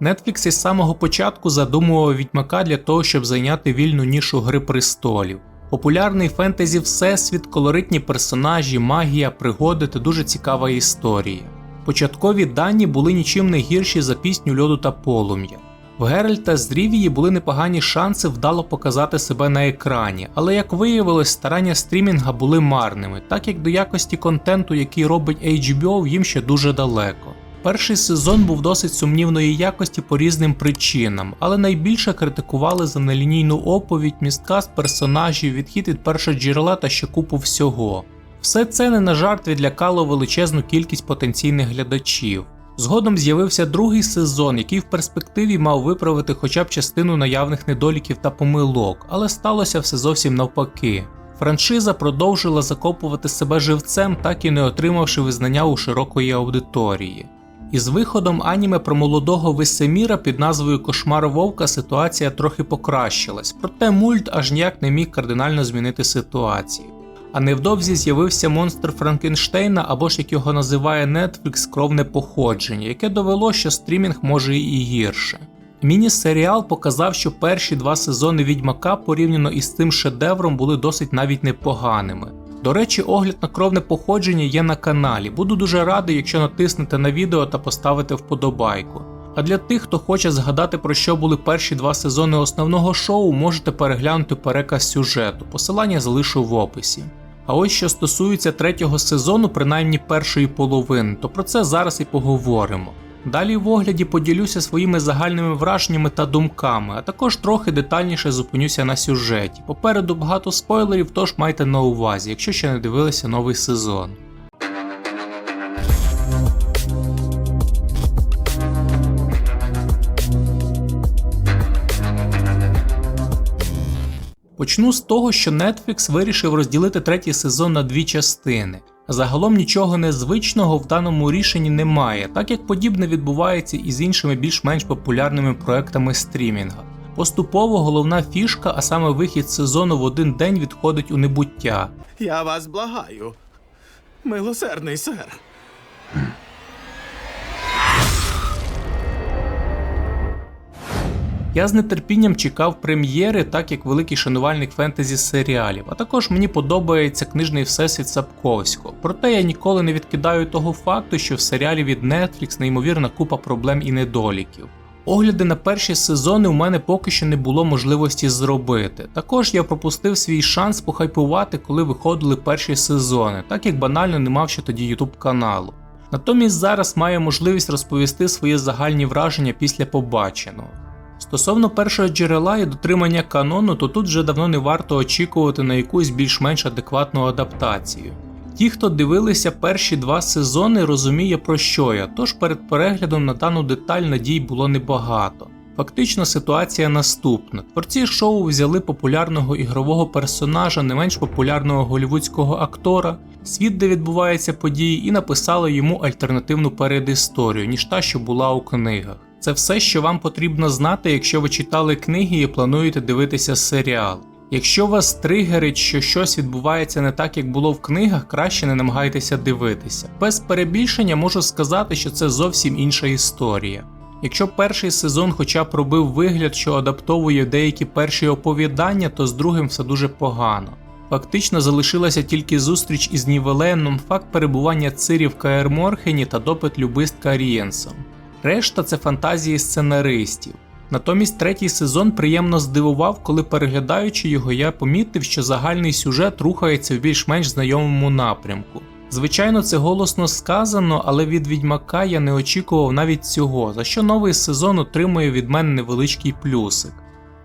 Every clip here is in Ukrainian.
Netflix із самого початку задумував відьмака для того, щоб зайняти вільну нішу Гри престолів. Популярний фентезі всесвіт, колоритні персонажі, магія, пригоди та дуже цікава історія. Початкові дані були нічим не гірші за пісню льоду та полум'я. В Геральта з Рівії були непогані шанси вдало показати себе на екрані, але як виявилось, старання стрімінга були марними, так як до якості контенту, який робить HBO, їм ще дуже далеко. Перший сезон був досить сумнівної якості по різним причинам, але найбільше критикували за нелінійну оповідь, місткаст персонажів, відхід від першого джерела та ще купу всього. Все це не на жарт відлякало величезну кількість потенційних глядачів. Згодом з'явився другий сезон, який в перспективі мав виправити хоча б частину наявних недоліків та помилок, але сталося все зовсім навпаки. Франшиза продовжила закопувати себе живцем, так і не отримавши визнання у широкої аудиторії. Із виходом аніме про молодого Весеміра під назвою Кошмар Вовка ситуація трохи покращилась, проте мульт аж ніяк не міг кардинально змінити ситуацію. А невдовзі з'явився монстр Франкенштейна або ж як його називає Netflix кровне походження, яке довело, що стрімінг може і гірше. Міні-серіал показав, що перші два сезони Відьмака порівняно із цим шедевром були досить навіть непоганими. До речі, огляд на кровне походження є на каналі. Буду дуже радий, якщо натиснете на відео та поставите вподобайку. А для тих, хто хоче згадати про що були перші два сезони основного шоу, можете переглянути переказ сюжету. Посилання залишу в описі. А ось що стосується третього сезону, принаймні першої половини, то про це зараз і поговоримо. Далі в огляді поділюся своїми загальними враженнями та думками, а також трохи детальніше зупинюся на сюжеті. Попереду багато спойлерів, тож майте на увазі, якщо ще не дивилися новий сезон. Почну з того, що Netflix вирішив розділити третій сезон на дві частини. Загалом нічого незвичного в даному рішенні немає, так як подібне відбувається і з іншими більш-менш популярними проектами стрімінга. Поступово головна фішка, а саме вихід сезону в один день відходить у небуття. Я вас благаю. Милосердний сер. Я з нетерпінням чекав прем'єри, так як великий шанувальник фентезі серіалів, а також мені подобається книжний всесвіт Сапковського. Проте я ніколи не відкидаю того факту, що в серіалі від Netflix неймовірна купа проблем і недоліків. Огляди на перші сезони у мене поки що не було можливості зробити. Також я пропустив свій шанс похайпувати, коли виходили перші сезони, так як банально не мав ще тоді YouTube каналу. Натомість зараз маю можливість розповісти свої загальні враження після побаченого. Стосовно першого джерела і дотримання канону, то тут вже давно не варто очікувати на якусь більш-менш адекватну адаптацію. Ті, хто дивилися перші два сезони, розуміє про що я, тож перед переглядом на дану деталь надій було небагато. Фактично ситуація наступна: творці шоу взяли популярного ігрового персонажа, не менш популярного голівудського актора, світ, де відбуваються події, і написали йому альтернативну передісторію, ніж та, що була у книгах. Це все, що вам потрібно знати, якщо ви читали книги і плануєте дивитися серіал. Якщо вас тригерить, що щось відбувається не так, як було в книгах, краще не намагайтеся дивитися. Без перебільшення можу сказати, що це зовсім інша історія. Якщо перший сезон хоча б робив вигляд, що адаптовує деякі перші оповідання, то з другим все дуже погано. Фактично залишилася тільки зустріч із Нівеленом, факт перебування Цири в Каерморхені та допит любистка Рієнсом. Решта це фантазії сценаристів. Натомість третій сезон приємно здивував, коли переглядаючи його, я помітив, що загальний сюжет рухається в більш-менш знайомому напрямку. Звичайно, це голосно сказано, але від відьмака я не очікував навіть цього, за що новий сезон отримує від мене невеличкий плюсик.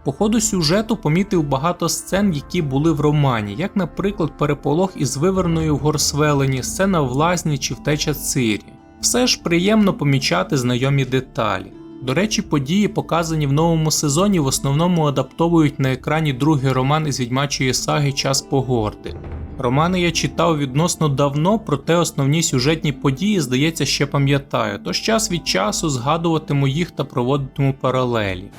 По ходу сюжету помітив багато сцен, які були в романі, як, наприклад, переполох із виверною в горсвелені, сцена в лазні чи втеча Цирі. Все ж приємно помічати знайомі деталі. До речі, події, показані в новому сезоні, в основному адаптовують на екрані другий роман із відьмачої саги Час погорти. Романи я читав відносно давно, проте основні сюжетні події, здається, ще пам'ятаю, тож час від часу згадуватиму їх та проводитиму паралелі.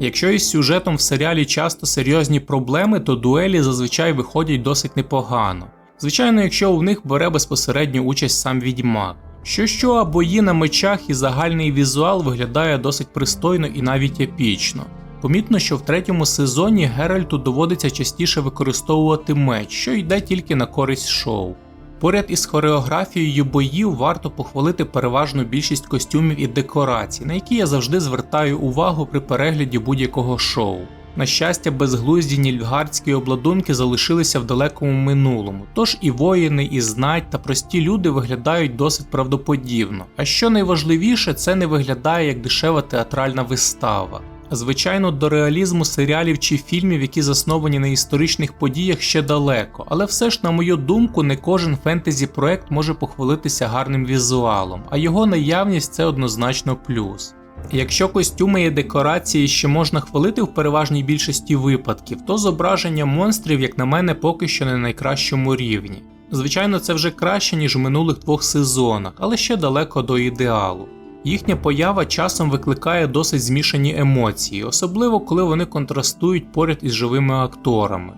Якщо із сюжетом в серіалі часто серйозні проблеми, то дуелі зазвичай виходять досить непогано. Звичайно, якщо у них бере безпосередню участь сам відьмак. Що що, а бої на мечах і загальний візуал виглядає досить пристойно і навіть епічно. Помітно, що в третьому сезоні Геральту доводиться частіше використовувати меч, що йде тільки на користь шоу. Поряд із хореографією боїв варто похвалити переважну більшість костюмів і декорацій, на які я завжди звертаю увагу при перегляді будь-якого шоу. На щастя, безглузді нільфгардські обладунки залишилися в далекому минулому, тож і воїни, і знать та прості люди виглядають досить правдоподібно. А що найважливіше, це не виглядає як дешева театральна вистава. Звичайно, до реалізму серіалів чи фільмів, які засновані на історичних подіях, ще далеко, але все ж, на мою думку, не кожен фентезі проект може похвалитися гарним візуалом, а його наявність це однозначно плюс. Якщо костюми і декорації ще можна хвалити в переважній більшості випадків, то зображення монстрів, як на мене, поки що не на найкращому рівні. Звичайно, це вже краще, ніж в минулих двох сезонах, але ще далеко до ідеалу. Їхня поява часом викликає досить змішані емоції, особливо коли вони контрастують поряд із живими акторами.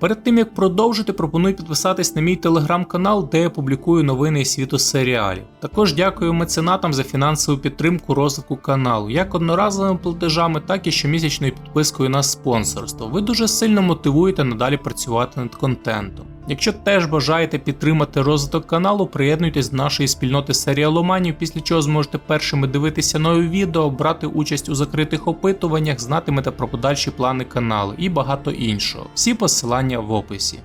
Перед тим як продовжити, пропоную підписатись на мій телеграм-канал, де я публікую новини із світу серіалів. Також дякую меценатам за фінансову підтримку розвитку каналу, як одноразовими платежами, так і щомісячною підпискою на спонсорство. Ви дуже сильно мотивуєте надалі працювати над контентом. Якщо теж бажаєте підтримати розвиток каналу, приєднуйтесь до нашої спільноти серіаломанів, після чого зможете першими дивитися нові відео, брати участь у закритих опитуваннях, знатимете про подальші плани каналу і багато іншого. Всі посилання в описі.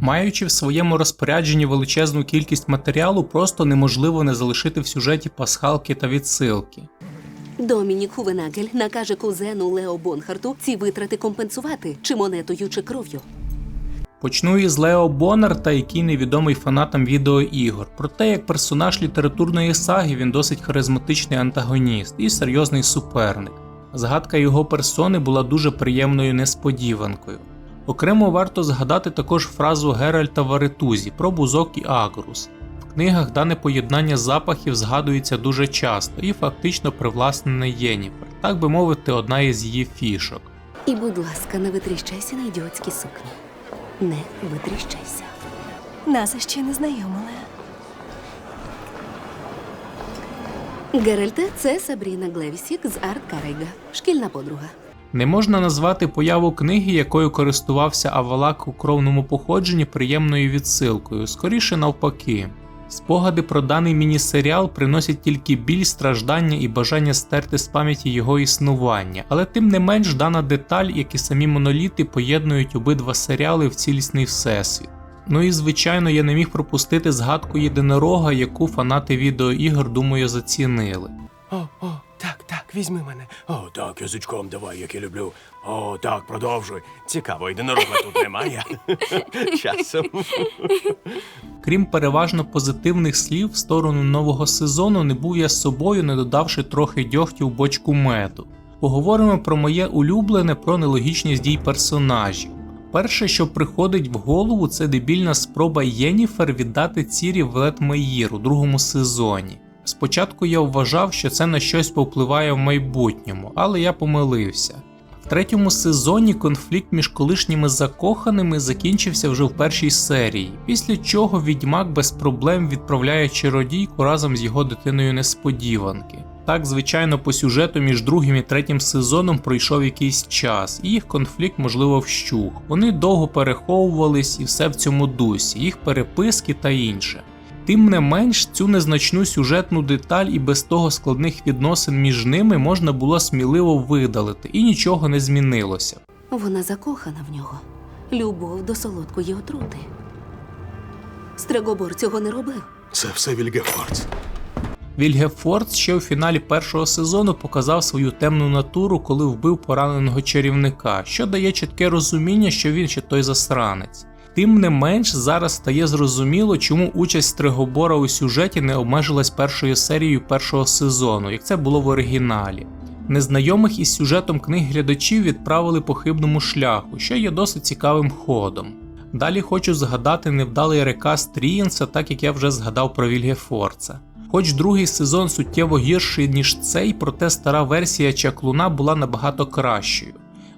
Маючи в своєму розпорядженні величезну кількість матеріалу, просто неможливо не залишити в сюжеті пасхалки та відсилки. Домінік Хувенагель накаже кузену Лео Бонхарту ці витрати компенсувати чи монетою, чи кров'ю. Почну із Лео Боннер, та який невідомий фанатам відеоігор. Проте, як персонаж літературної саги, він досить харизматичний антагоніст і серйозний суперник. Згадка його персони була дуже приємною несподіванкою. Окремо варто згадати також фразу Геральта в Аретузі про бузок і агрус. В книгах дане поєднання запахів згадується дуже часто і фактично привласнене Єніфер, так би мовити, одна із її фішок. І, будь ласка, не витріщайся на ідіотські сукні. Не витріщайся. Нас ще не знайомили. Геральте, це Сабріна Глевісік з Арт Карейга, шкільна подруга. Не можна назвати появу книги, якою користувався Авалак у кровному походженні приємною відсилкою, скоріше навпаки. Спогади про даний міні-серіал приносять тільки біль, страждання і бажання стерти з пам'яті його існування, але тим не менш дана деталь, як і самі моноліти, поєднують обидва серіали в цілісний всесвіт. Ну і звичайно, я не міг пропустити згадку єдинорога, яку фанати відеоігор, думаю, зацінили. Візьми мене. О, так, язичком давай, як я люблю. О, так, продовжуй. Цікаво, єдинорога тут немає. Часом. Крім переважно позитивних слів, в сторону нового сезону не був я з собою, не додавши трохи дьогтю в бочку меду. Поговоримо про моє улюблене про нелогічність дій персонажів. Перше, що приходить в голову, це дебільна спроба Єніфер віддати Цірі Велет Мейїр у другому сезоні. Спочатку я вважав, що це на щось повпливає в майбутньому, але я помилився. В третьому сезоні конфлікт між колишніми закоханими закінчився вже в першій серії, після чого відьмак без проблем відправляє чародійку разом з його дитиною несподіванки. Так, звичайно, по сюжету між другим і третім сезоном пройшов якийсь час, і їх конфлікт, можливо, вщух. Вони довго переховувались і все в цьому дусі, їх переписки та інше. Тим не менш, цю незначну сюжетну деталь і без того складних відносин між ними можна було сміливо видалити, і нічого не змінилося. Вона закохана в нього. Любов до солодкої отрути. Стрегобор цього не робив. Це все Вільгефордс. Вільгефордс ще у фіналі першого сезону показав свою темну натуру, коли вбив пораненого чарівника, що дає чітке розуміння, що він ще той засранець. Тим не менш, зараз стає зрозуміло, чому участь Стригобора у сюжеті не обмежилась першою серією першого сезону, як це було в оригіналі. Незнайомих із сюжетом книг глядачів відправили по хибному шляху, що є досить цікавим ходом. Далі хочу згадати невдалий рекаст Рієнса, так як я вже згадав про Вільгефорца. Хоч другий сезон суттєво гірший, ніж цей, проте стара версія чаклуна була набагато кращою.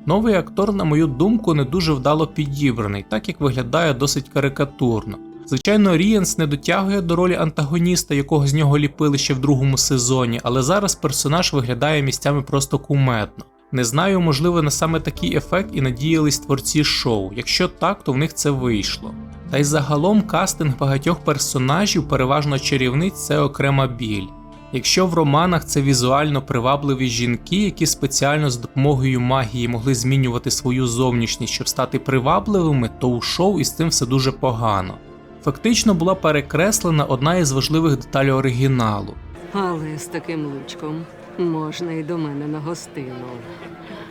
Новий актор, на мою думку, не дуже вдало підібраний, так як виглядає досить карикатурно. Звичайно, Рієнс не дотягує до ролі антагоніста, якого з нього ліпили ще в другому сезоні, але зараз персонаж виглядає місцями просто кумедно. Не знаю, можливо, на саме такий ефект і надіялись творці шоу. Якщо так, то в них це вийшло. Та й загалом кастинг багатьох персонажів, переважно чарівниць, це окрема біль. Якщо в романах це візуально привабливі жінки, які спеціально з допомогою магії могли змінювати свою зовнішність, щоб стати привабливими, то у шоу із цим все дуже погано. Фактично була перекреслена одна із важливих деталей оригіналу. Але з таким личком можна й до мене на гостину.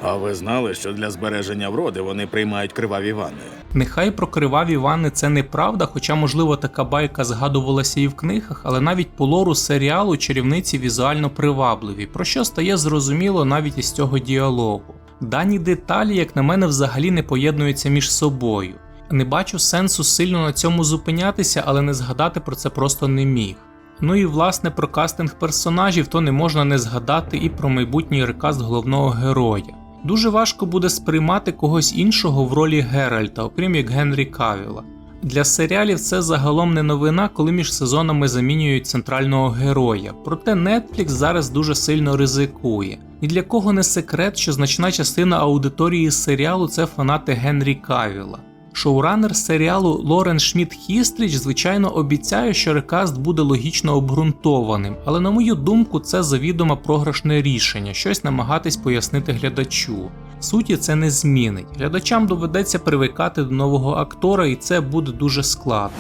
А ви знали, що для збереження вроди вони приймають криваві ванни? Нехай про криваві ванни це неправда, хоча, можливо, така байка згадувалася і в книгах, але навіть по лору серіалу чарівниці візуально привабливі, про що стає зрозуміло навіть із цього діалогу. Дані деталі, як на мене, взагалі не поєднуються між собою. Не бачу сенсу сильно на цьому зупинятися, але не згадати про це просто не міг. Ну і власне про кастинг персонажів то не можна не згадати і про майбутній рекаст головного героя. Дуже важко буде сприймати когось іншого в ролі Геральта, окрім як Генрі Кавіла. Для серіалів це загалом не новина, коли між сезонами замінюють центрального героя. Проте Netflix зараз дуже сильно ризикує. Ні для кого не секрет, що значна частина аудиторії серіалу це фанати Генрі Кавіла. Шоуранер серіалу Лорен Шмідт Хістріч, звичайно, обіцяє, що рекаст буде логічно обґрунтованим, але на мою думку, це завідомо програшне рішення, щось намагатись пояснити глядачу. Суті, це не змінить. Глядачам доведеться привикати до нового актора, і це буде дуже складно.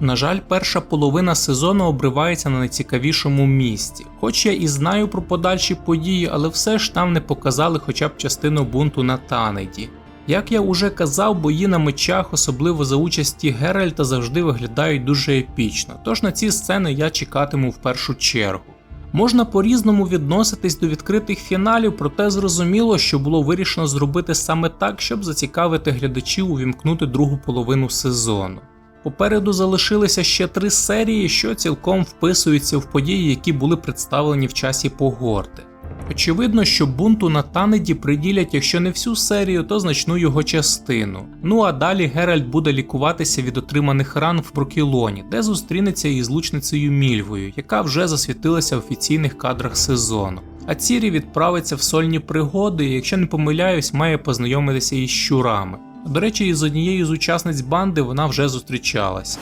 На жаль, перша половина сезону обривається на найцікавішому місці. Хоч я і знаю про подальші події, але все ж там не показали хоча б частину бунту на Танеді. Як я уже казав, бої на мечах, особливо за участі Геральта, завжди виглядають дуже епічно, тож на ці сцени я чекатиму в першу чергу. Можна по-різному відноситись до відкритих фіналів, проте зрозуміло, що було вирішено зробити саме так, щоб зацікавити глядачів увімкнути другу половину сезону. Попереду залишилися ще три серії, що цілком вписуються в події, які були представлені в часі погорти. Очевидно, що бунту на Танеді приділять, якщо не всю серію, то значну його частину. Ну а далі Геральт буде лікуватися від отриманих ран в Прокілоні, де зустрінеться із лучницею Мільвою, яка вже засвітилася в офіційних кадрах сезону. А Цірі відправиться в сольні пригоди, і якщо не помиляюсь, має познайомитися із щурами. До речі, із однією з учасниць банди вона вже зустрічалася.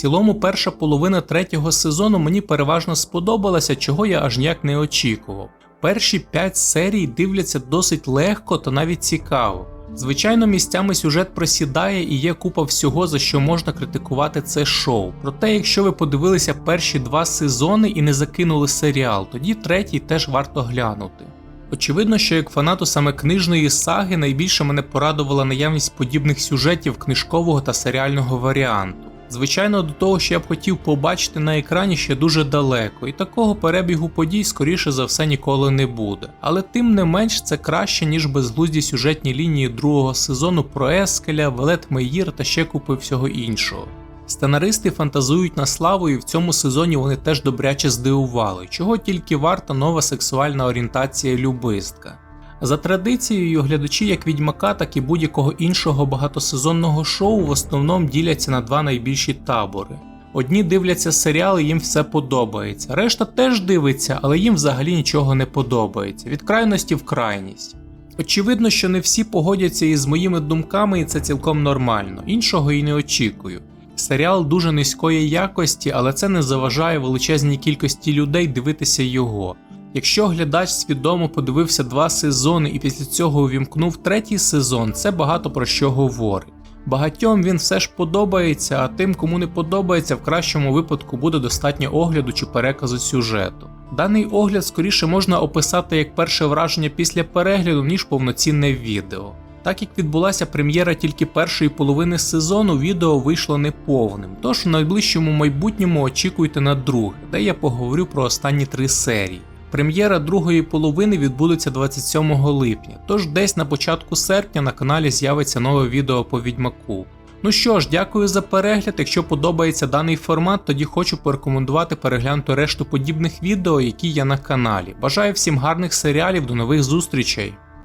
Цілому, перша половина третього сезону мені переважно сподобалася, чого я аж ніяк не очікував. Перші 5 серій дивляться досить легко та навіть цікаво. Звичайно, місцями сюжет просідає і є купа всього, за що можна критикувати це шоу. Проте, якщо ви подивилися перші два сезони і не закинули серіал, тоді третій теж варто глянути. Очевидно, що як фанату саме книжної саги найбільше мене порадувала наявність подібних сюжетів книжкового та серіального варіанту. Звичайно, до того, що я б хотів побачити на екрані ще дуже далеко, і такого перебігу подій, скоріше за все, ніколи не буде. Але тим не менш це краще, ніж безглузді сюжетні лінії другого сезону про Ескеля, Велет Мейїр та ще купи всього іншого. Сценаристи фантазують на славу, і в цьому сезоні вони теж добряче здивували, чого тільки варта нова сексуальна орієнтація любистка. За традицією, глядачі як відьмака, так і будь-якого іншого багатосезонного шоу в основному діляться на два найбільші табори. Одні дивляться серіали, їм все подобається, решта теж дивиться, але їм взагалі нічого не подобається, від крайності в крайність. Очевидно, що не всі погодяться із моїми думками, і це цілком нормально, іншого і не очікую. Серіал дуже низької якості, але це не заважає величезній кількості людей дивитися його. Якщо глядач свідомо подивився два сезони і після цього увімкнув третій сезон, це багато про що говорить. Багатьом він все ж подобається, а тим, кому не подобається, в кращому випадку буде достатньо огляду чи переказу сюжету. Даний огляд скоріше можна описати як перше враження після перегляду, ніж повноцінне відео. Так як відбулася прем'єра тільки першої половини сезону, відео вийшло неповним, тож в найближчому майбутньому очікуйте на друге, де я поговорю про останні три серії. Прем'єра другої половини відбудеться 27 липня, тож десь на початку серпня на каналі з'явиться нове відео по відьмаку. Ну що ж, дякую за перегляд. Якщо подобається даний формат, тоді хочу порекомендувати переглянути решту подібних відео, які є на каналі. Бажаю всім гарних серіалів, до нових зустрічей!